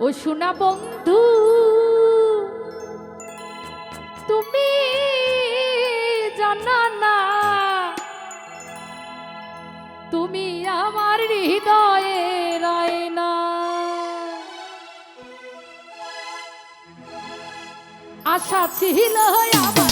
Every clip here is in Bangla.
ও সোনা বন্ধু তুমি না তুমি আমার হৃদয়ে রায় না আশা ছিল আমার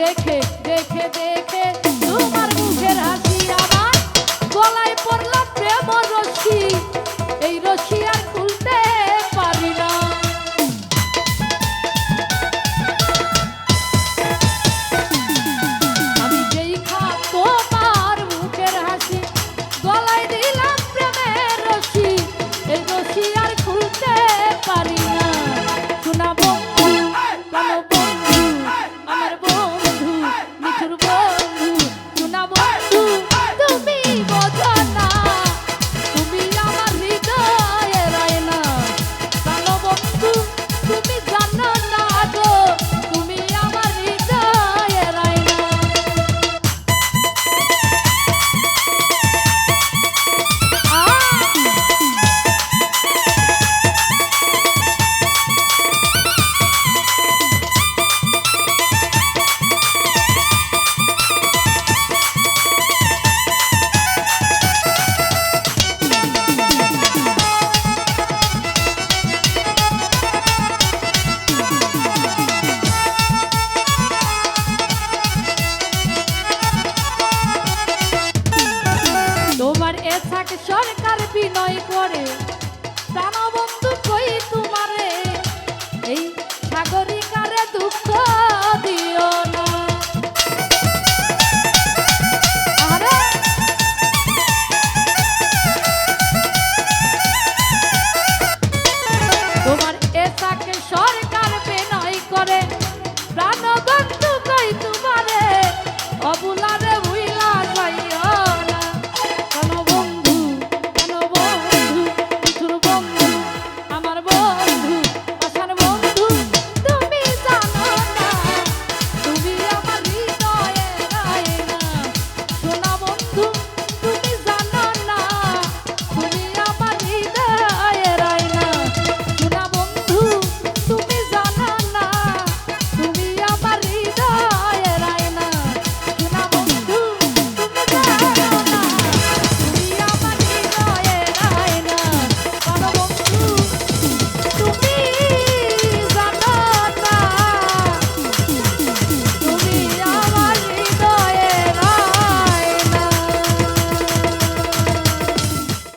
দেখে দেখে দেখে। অভিনয় করে প্রাণবন্ধু কই তোমারে এই সাগরিকারে দুঃখ